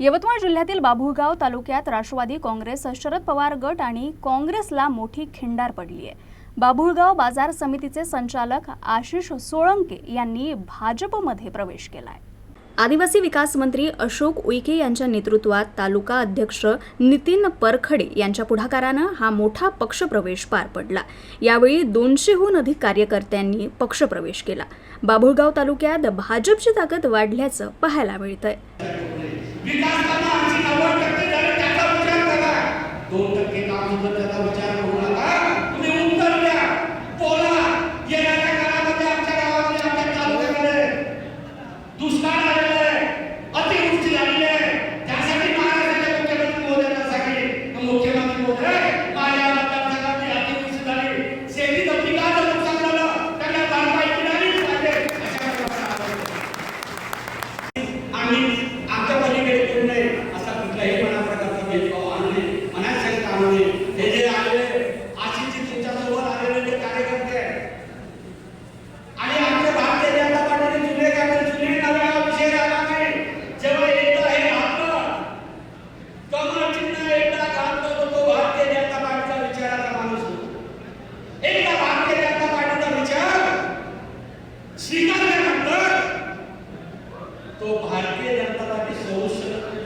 यवतमाळ जिल्ह्यातील बाभुळगाव तालुक्यात राष्ट्रवादी काँग्रेस शरद पवार गट आणि काँग्रेसला मोठी खिंडार पडली आहे. बाभुळगाव बाजार समितीचे संचालक आशिष सोळंके यांनी भाजपमध्ये प्रवेश केलाय. आदिवासी विकास मंत्री अशोक उईके यांच्या नेतृत्वात तालुका अध्यक्ष नितीन परखडे यांच्या पुढाकारानं हा मोठा पक्षप्रवेश पार पडला. यावेळी दोनशेहून अधिक कार्यकर्त्यांनी पक्षप्रवेश केला. बाभुळगाव तालुक्यात भाजपची ताकद वाढल्याचं पाहायला मिळतंय. विकास कामं आमची नव्वद टक्के झाली तो भारतीय जनता पार्टी सौश्र